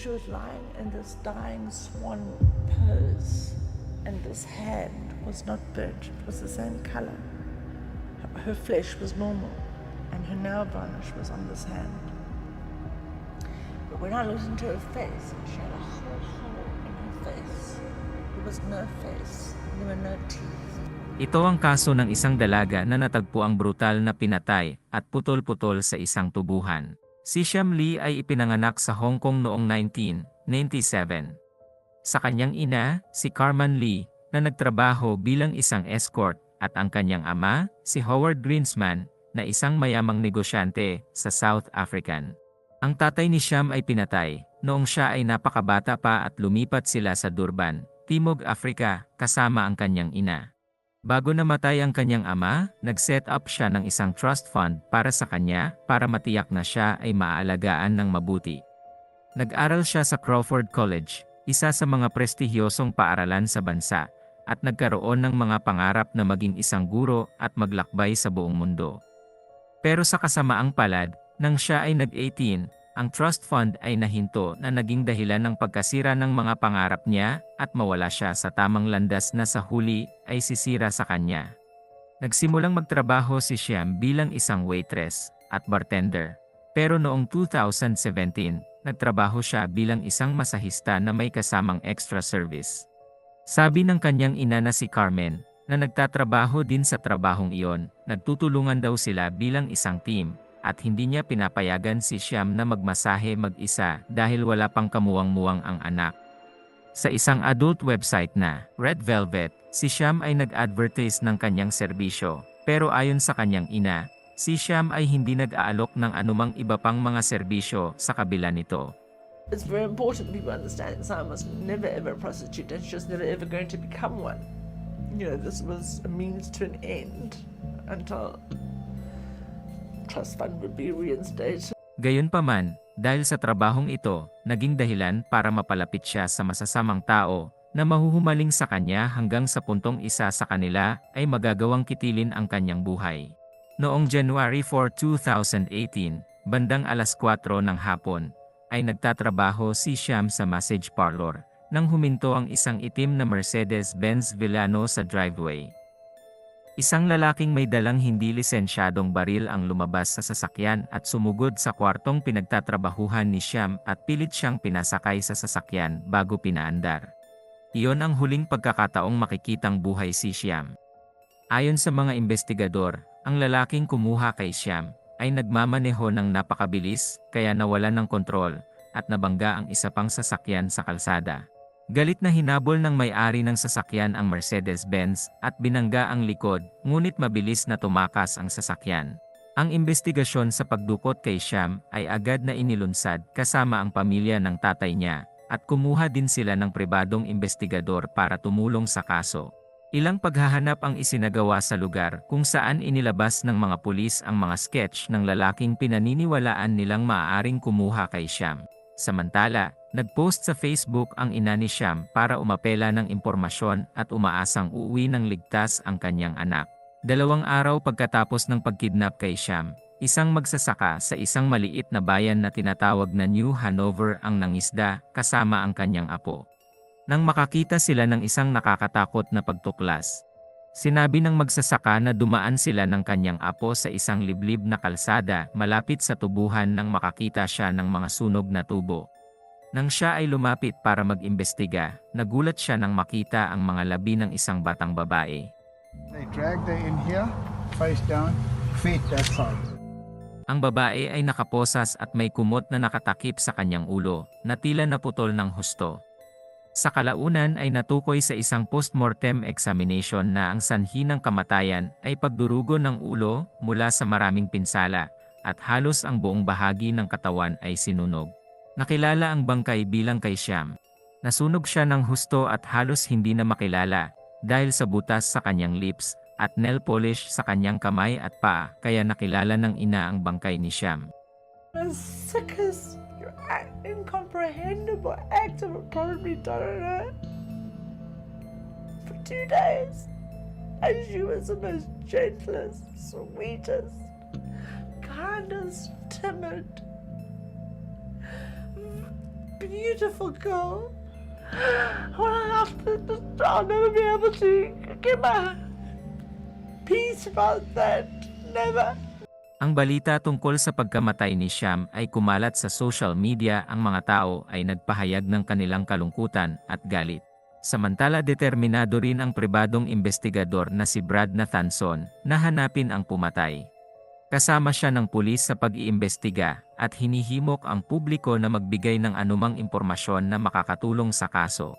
she was lying in this dying swan pose, and this hand was not burnt, it was the same color. Her- flesh was normal, and her nail varnish was on this hand. But when I looked into her face, she had a whole hole in her face. There was no face, there were no teeth. Ito ang kaso ng isang dalaga na natagpo ang brutal na pinatay at putol-putol sa isang tubuhan. Si Siam Lee ay ipinanganak sa Hong Kong noong 1997. Sa kanyang ina, si Carmen Lee, na nagtrabaho bilang isang escort, at ang kanyang ama, si Howard Greensman, na isang mayamang negosyante sa South African. Ang tatay ni Siam ay pinatay noong siya ay napakabata pa at lumipat sila sa Durban, Timog Africa, kasama ang kanyang ina. Bago namatay ang kanyang ama, nag-set up siya ng isang trust fund para sa kanya para matiyak na siya ay maaalagaan ng mabuti. Nag-aral siya sa Crawford College, isa sa mga prestihiyosong paaralan sa bansa, at nagkaroon ng mga pangarap na maging isang guro at maglakbay sa buong mundo. Pero sa kasamaang palad, nang siya ay nag-18, ang trust fund ay nahinto na naging dahilan ng pagkasira ng mga pangarap niya at mawala siya sa tamang landas na sa huli ay sisira sa kanya. Nagsimulang magtrabaho si Shyam bilang isang waitress at bartender. Pero noong 2017, nagtrabaho siya bilang isang masahista na may kasamang extra service. Sabi ng kanyang ina na si Carmen, na nagtatrabaho din sa trabahong iyon, nagtutulungan daw sila bilang isang team, at hindi niya pinapayagan si Shyam na magmasahe mag-isa dahil wala pang kamuwang-muwang ang anak. Sa isang adult website na Red Velvet, si Shyam ay nag-advertise ng kanyang serbisyo, pero ayon sa kanyang ina, si Shyam ay hindi nag-aalok ng anumang iba pang mga serbisyo sa kabila nito. It's very important people understand that Simon was never ever a prostitute and she was never ever going to become one. You know, this was a means to an end until trust fund would be reinstated. Gayunpaman, dahil sa trabahong ito, naging dahilan para mapalapit siya sa masasamang tao na mahuhumaling sa kanya hanggang sa puntong isa sa kanila ay magagawang kitilin ang kanyang buhay. Noong January 4, 2018, bandang alas 4 ng hapon, ay nagtatrabaho si Shyam sa massage parlor nang huminto ang isang itim na Mercedes-Benz Villano sa driveway. Isang lalaking may dalang hindi lisensyadong baril ang lumabas sa sasakyan at sumugod sa kwartong pinagtatrabahuhan ni Shyam at pilit siyang pinasakay sa sasakyan bago pinaandar. Iyon ang huling pagkakataong makikitang buhay si Shyam. Ayon sa mga investigador, ang lalaking kumuha kay Shyam ay nagmamaneho ng napakabilis kaya nawalan ng kontrol at nabangga ang isa pang sasakyan sa kalsada. Galit na hinabol ng may-ari ng sasakyan ang Mercedes-Benz at binangga ang likod, ngunit mabilis na tumakas ang sasakyan. Ang investigasyon sa pagdukot kay Shyam ay agad na inilunsad kasama ang pamilya ng tatay niya, at kumuha din sila ng pribadong investigador para tumulong sa kaso. Ilang paghahanap ang isinagawa sa lugar kung saan inilabas ng mga pulis ang mga sketch ng lalaking pinaniniwalaan nilang maaaring kumuha kay Shyam. Samantala, nagpost sa Facebook ang ina ni Shyam para umapela ng impormasyon at umaasang uuwi ng ligtas ang kanyang anak. Dalawang araw pagkatapos ng pagkidnap kay Shyam, isang magsasaka sa isang maliit na bayan na tinatawag na New Hanover ang nangisda kasama ang kanyang apo. Nang makakita sila ng isang nakakatakot na pagtuklas, Sinabi ng magsasaka na dumaan sila ng kanyang apo sa isang liblib na kalsada malapit sa tubuhan nang makakita siya ng mga sunog na tubo. Nang siya ay lumapit para mag-imbestiga, nagulat siya nang makita ang mga labi ng isang batang babae. They dragged her in here, face down, feet that side. Ang babae ay nakaposas at may kumot na nakatakip sa kanyang ulo, na tila naputol ng husto. Sa kalaunan ay natukoy sa isang postmortem examination na ang sanhi ng kamatayan ay pagdurugo ng ulo mula sa maraming pinsala, at halos ang buong bahagi ng katawan ay sinunog. Nakilala ang bangkay bilang kay Shyam. Nasunog siya ng husto at halos hindi na makilala, dahil sa butas sa kanyang lips, at nail polish sa kanyang kamay at paa, kaya nakilala ng ina ang bangkay ni Shyam. The sickest, incomprehensible act of probably done on her for two days. And she was the most gentlest, sweetest, kindest, timid, beautiful girl. When I after this, I'll never be able to get my peace about that. Never. Ang balita tungkol sa pagkamatay ni Sham ay kumalat sa social media ang mga tao ay nagpahayag ng kanilang kalungkutan at galit. Samantala determinado rin ang pribadong investigador na si Brad Nathanson na hanapin ang pumatay. Kasama siya ng pulis sa pag-iimbestiga at hinihimok ang publiko na magbigay ng anumang impormasyon na makakatulong sa kaso.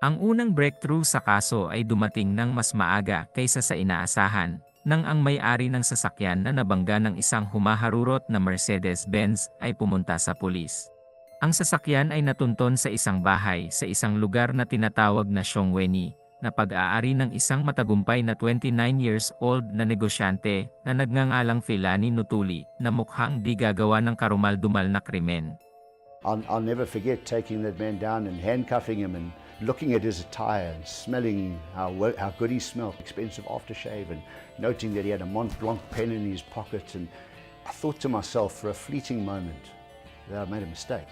Ang unang breakthrough sa kaso ay dumating ng mas maaga kaysa sa inaasahan, nang ang may-ari ng sasakyan na nabangga ng isang humaharurot na Mercedes-Benz ay pumunta sa pulis. Ang sasakyan ay natunton sa isang bahay sa isang lugar na tinatawag na Shongweni, na pag-aari ng isang matagumpay na 29 years old na negosyante na nagngangalang Filani Nutuli na mukhang di gagawa ng karumal-dumal na krimen. I'll, I'll never forget taking that man down and handcuffing him and looking at his attire and smelling how, well, how good he smelled, expensive aftershave, and noting that he had a Mont Blanc pen in his pocket. And I thought to myself for a fleeting moment that I'd made a mistake,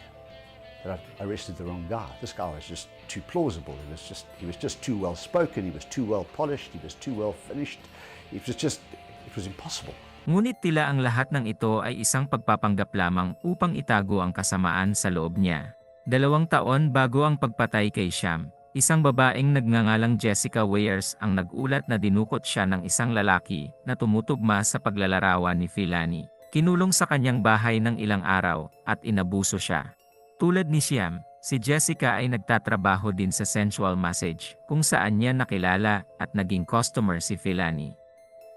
that I'd arrested the wrong guy. This guy was just too plausible. He was just, he was just too well spoken. He was too well polished. He was too well finished. It was just, it was impossible. Ngunit tila ang lahat ng ito ay isang pagpapanggap lamang upang itago ang kasamaan sa loob niya. Dalawang taon bago ang pagpatay kay Sham, isang babaeng nagngangalang Jessica Weyers ang nagulat na dinukot siya ng isang lalaki na tumutugma sa paglalarawan ni Filani. Kinulong sa kanyang bahay ng ilang araw at inabuso siya. Tulad ni Siam, si Jessica ay nagtatrabaho din sa sensual massage kung saan niya nakilala at naging customer si Filani.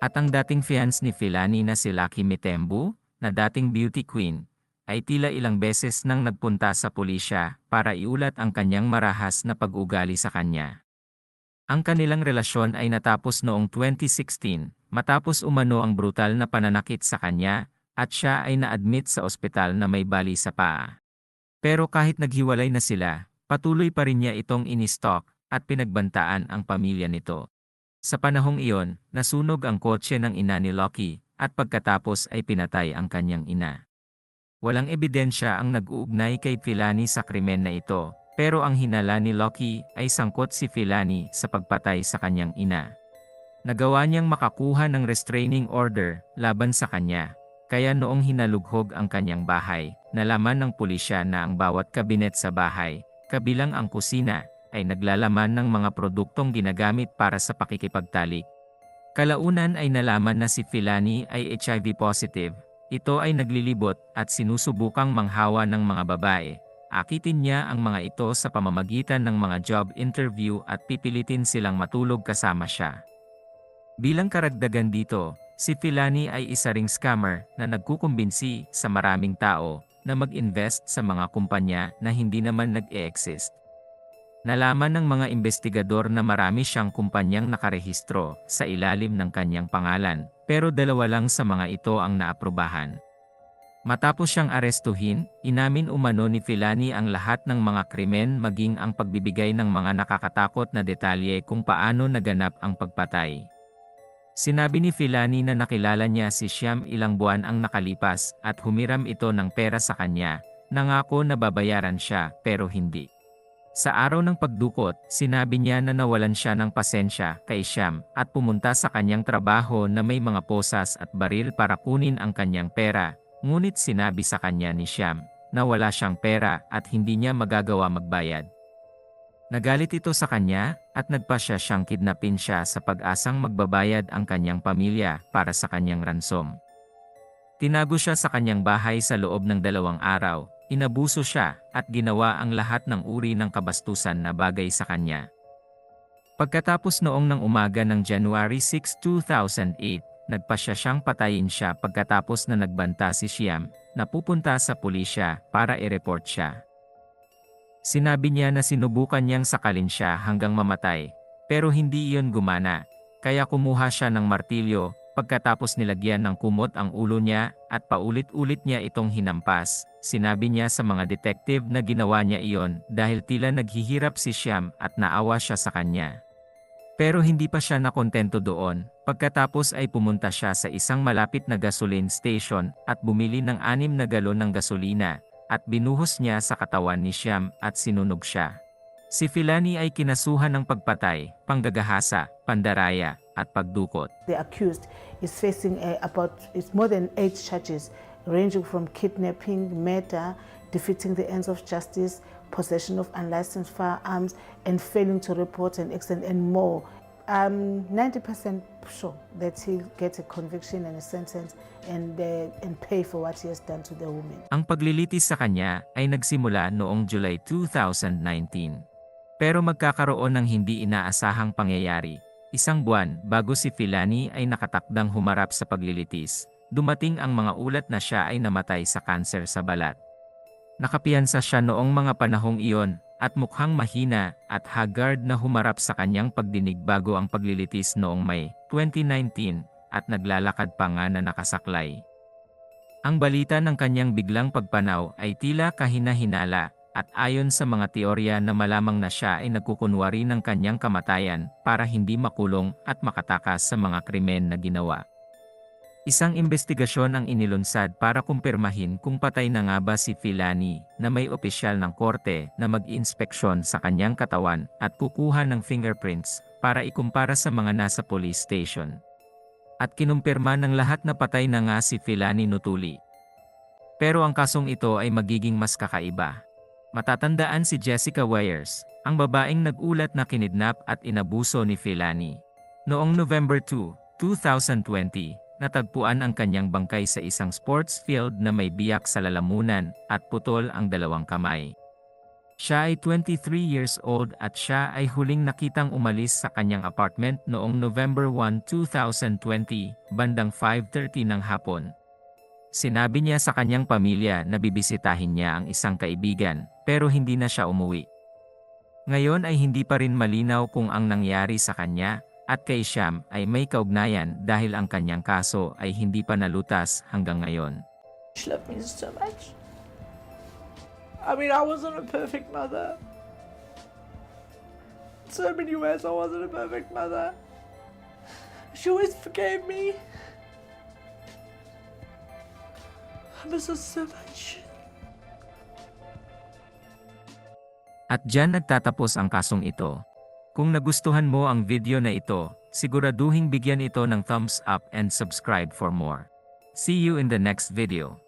At ang dating fiance ni Filani na si Lucky Mitembu, na dating beauty queen, ay tila ilang beses nang nagpunta sa pulisya para iulat ang kanyang marahas na pag-ugali sa kanya. Ang kanilang relasyon ay natapos noong 2016 matapos umano ang brutal na pananakit sa kanya at siya ay na-admit sa ospital na may bali sa paa. Pero kahit naghiwalay na sila, patuloy pa rin niya itong inistalk at pinagbantaan ang pamilya nito. Sa panahong iyon, nasunog ang kotse ng ina ni Loki at pagkatapos ay pinatay ang kanyang ina. Walang ebidensya ang nag-uugnay kay Filani sa krimen na ito, pero ang hinala ni Loki ay sangkot si Filani sa pagpatay sa kanyang ina. Nagawa niyang makakuha ng restraining order laban sa kanya, kaya noong hinalughog ang kanyang bahay, nalaman ng pulisya na ang bawat kabinet sa bahay, kabilang ang kusina, ay naglalaman ng mga produktong ginagamit para sa pakikipagtalik. Kalaunan ay nalaman na si Filani ay HIV positive. Ito ay naglilibot at sinusubukang manghawa ng mga babae. Akitin niya ang mga ito sa pamamagitan ng mga job interview at pipilitin silang matulog kasama siya. Bilang karagdagan dito, si Filani ay isa ring scammer na nagkukumbinsi sa maraming tao na mag-invest sa mga kumpanya na hindi naman nag-e-exist. Nalaman ng mga investigador na marami siyang kumpanyang nakarehistro sa ilalim ng kanyang pangalan, pero dalawa lang sa mga ito ang naaprubahan. Matapos siyang arestuhin, inamin umano ni Filani ang lahat ng mga krimen maging ang pagbibigay ng mga nakakatakot na detalye kung paano naganap ang pagpatay. Sinabi ni Filani na nakilala niya si Shyam ilang buwan ang nakalipas at humiram ito ng pera sa kanya, nangako na babayaran siya pero hindi. Sa araw ng pagdukot, sinabi niya na nawalan siya ng pasensya kay Shyam at pumunta sa kanyang trabaho na may mga posas at baril para kunin ang kanyang pera, ngunit sinabi sa kanya ni Shyam na wala siyang pera at hindi niya magagawa magbayad. Nagalit ito sa kanya at nagpasya siyang kidnapin siya sa pag-asang magbabayad ang kanyang pamilya para sa kanyang ransom. Tinago siya sa kanyang bahay sa loob ng dalawang araw, inabuso siya at ginawa ang lahat ng uri ng kabastusan na bagay sa kanya. Pagkatapos noong ng umaga ng January 6, 2008, nagpasya siyang patayin siya pagkatapos na nagbanta si Siam na pupunta sa pulisya para i-report siya. Sinabi niya na sinubukan niyang sakalin siya hanggang mamatay, pero hindi iyon gumana, kaya kumuha siya ng martilyo, pagkatapos nilagyan ng kumot ang ulo niya at paulit-ulit niya itong hinampas. Sinabi niya sa mga detective na ginawa niya iyon dahil tila naghihirap si Shyam at naawa siya sa kanya. Pero hindi pa siya nakontento doon, pagkatapos ay pumunta siya sa isang malapit na gasoline station at bumili ng anim na galon ng gasolina, at binuhos niya sa katawan ni Shyam at sinunog siya. Si Filani ay kinasuhan ng pagpatay, panggagahasa, pandaraya, at pagdukot. The accused is facing uh, about it's more than eight charges, ranging from kidnapping, murder, defeating the ends of justice, possession of unlicensed firearms, and failing to report an accident, and more. I'm 90% sure that he'll get a conviction and a sentence and, uh, and pay for what he has done to the woman. Ang paglilitis sa kanya ay nagsimula noong July 2019. Pero magkakaroon ng hindi inaasahang pangyayari. Isang buwan bago si Filani ay nakatakdang humarap sa paglilitis, dumating ang mga ulat na siya ay namatay sa kanser sa balat. Nakapiyansa siya noong mga panahong iyon at mukhang mahina at haggard na humarap sa kanyang pagdinig bago ang paglilitis noong May 2019 at naglalakad pa nga na nakasaklay. Ang balita ng kanyang biglang pagpanaw ay tila kahina-hinala at ayon sa mga teorya na malamang na siya ay nagkukunwari ng kanyang kamatayan para hindi makulong at makatakas sa mga krimen na ginawa. Isang investigasyon ang inilunsad para kumpirmahin kung patay na nga ba si Filani na may opisyal ng korte na mag-inspeksyon sa kanyang katawan at kukuha ng fingerprints para ikumpara sa mga nasa police station. At kinumpirma ng lahat na patay na nga si Filani Nutuli. Pero ang kasong ito ay magiging mas kakaiba. Matatandaan si Jessica Weyers, ang babaeng nag-ulat na kinidnap at inabuso ni Filani. Noong November 2, 2020, natagpuan ang kanyang bangkay sa isang sports field na may biyak sa lalamunan at putol ang dalawang kamay. Siya ay 23 years old at siya ay huling nakitang umalis sa kanyang apartment noong November 1, 2020, bandang 5.30 ng hapon. Sinabi niya sa kanyang pamilya na bibisitahin niya ang isang kaibigan, pero hindi na siya umuwi. Ngayon ay hindi pa rin malinaw kung ang nangyari sa kanya at kay Sham ay may kaugnayan dahil ang kanyang kaso ay hindi pa nalutas hanggang ngayon. She loved me so much. I mean, I wasn't a perfect mother. So many ways, I wasn't a perfect mother. She always forgave me. I miss her so much. At dyan nagtatapos ang kasong ito. Kung nagustuhan mo ang video na ito, siguraduhing bigyan ito ng thumbs up and subscribe for more. See you in the next video.